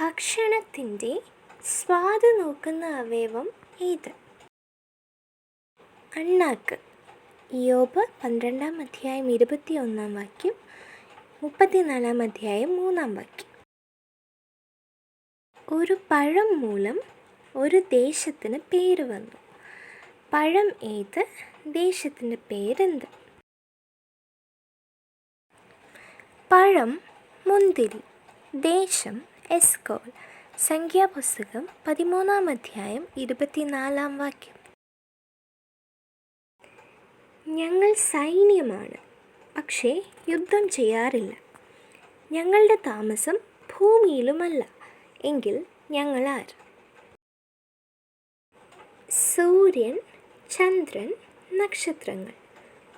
ഭക്ഷണത്തിന്റെ സ്വാദ് നോക്കുന്ന അവയവം ഏത്? അണ്ണാക്ക്. യോബ് പന്ത്രണ്ടാം അധ്യായം ഇരുപത്തി ഒന്നാം വാക്യം മുപ്പത്തിനാലാം അധ്യായം മൂന്നാം വാക്യം. ഒരു പഴം മൂലം ഒരു ദേശത്തിന് പേര് വന്നു. പഴം ഏത്? ദേശത്തിന്റെ പേരെന്ത്? പഴം മുന്തിരി ദേശം എസ്കോൾ സംഖ്യാപുസ്തകം പതിമൂന്നാം അധ്യായം ഇരുപത്തിനാലാം വാക്യം. ഞങ്ങൾ സൈന്യമാണ് പക്ഷേ യുദ്ധം ചെയ്യാറില്ല. ഞങ്ങളുടെ താമസം ഭൂമിയിലുമല്ല എങ്കിൽ ഞങ്ങൾ ആര്? സൂര്യൻ ചന്ദ്രൻ നക്ഷത്രങ്ങൾ.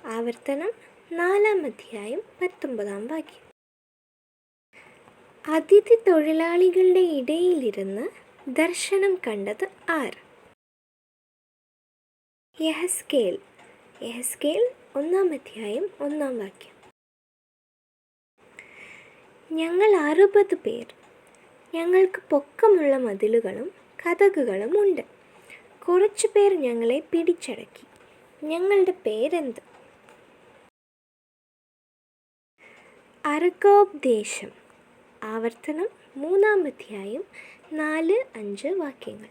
ആവർത്തനം നാലാം അധ്യായം പത്തൊമ്പതാം വാക്യം. അതിഥി തൊഴിലാളികളുടെ ഇടയിലിരുന്ന് ദർശനം കണ്ടത് ആർ? യഹസ്കേൽ. യഹസ്കേൽ ഒന്നാം അധ്യായം ഒന്നാം വാക്യം. ഞങ്ങൾ അറുപത് പേർ. ഞങ്ങൾക്ക് പൊക്കമുള്ള മതിലുകളും കഥകുകളും ഉണ്ട്. കുറച്ചു പേർ ഞങ്ങളെ പിടിച്ചടക്കി. ഞങ്ങളുടെ പേരെന്ത്? അർഗോബ് ദേശം ആവർത്തനം മൂന്നാം അധ്യായം നാല് അഞ്ച് വാക്യങ്ങൾ.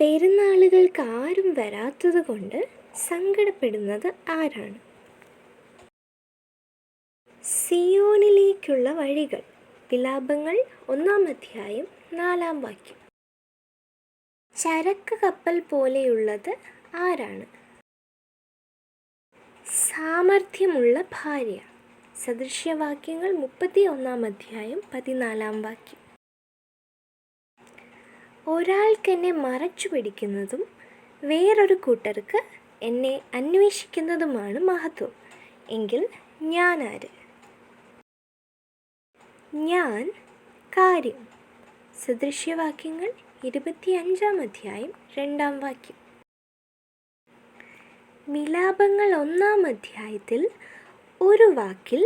പെരുന്നാളുകൾക്ക് ആരും വരാത്തത് കൊണ്ട് സങ്കടപ്പെടുന്നത് ആരാണ്? സിയോണിലേക്കുള്ള വഴികൾ. വിലാപങ്ങൾ ഒന്നാം അധ്യായം നാലാം വാക്യം. ചരക്ക് കപ്പൽ പോലെയുള്ളത് ആരാണ്? സാമർഥ്യമുള്ള ഭാര്യ. സദൃശ്യവാക്യങ്ങൾ മുപ്പത്തി ഒന്നാം അധ്യായം പതിനാലാം വാക്യം. ഒരാൾക്കെന്നെ മറച്ചു പിടിക്കുന്നതും വേറൊരു കൂട്ടർക്ക് എന്നെ അന്വേഷിക്കുന്നതുമാണ് മഹത്വം. എങ്കിൽ ഞാൻ ആര്? ഞാൻ കാര്യം. സദൃശ്യവാക്യങ്ങൾ ഇരുപത്തിയഞ്ചാം അധ്യായം രണ്ടാം വാക്യം. വിലാപങ്ങൾ ഒന്നാം അധ്യായത്തിൽ ഒരു വാക്കിൽ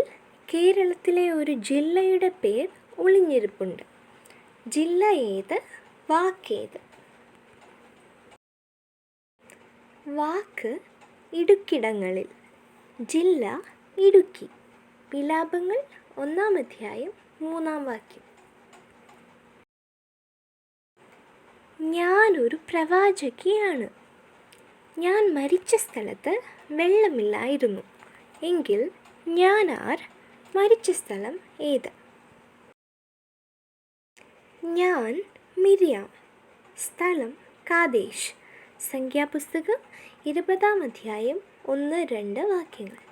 കേരളത്തിലെ ഒരു ജില്ലയുടെ പേർ ഒളിഞ്ഞിരിപ്പുണ്ട്. ജില്ല ഏത്? വാക്കേത് വാക്ക് ഇടുക്കിടങ്ങളിൽ. ജില്ല ഇടുക്കി. വിലാപങ്ങൾ ഒന്നാം അധ്യായം മൂന്നാം വാക്യം. ഞാനൊരു പ്രവാചകിയാണ്. ഞാൻ മരിച്ച സ്ഥലത്ത് വെള്ളമില്ലായിരുന്നു. എങ്കിൽ ഞാൻ ആർ മരിച്ച സ്ഥലം ഏത്? ഞാൻ മിരിയാം. സ്ഥലം കാദേശ്. സംഖ്യാപുസ്തകം ഇരുപതാം അധ്യായം ഒന്ന് രണ്ട് വാക്യങ്ങൾ.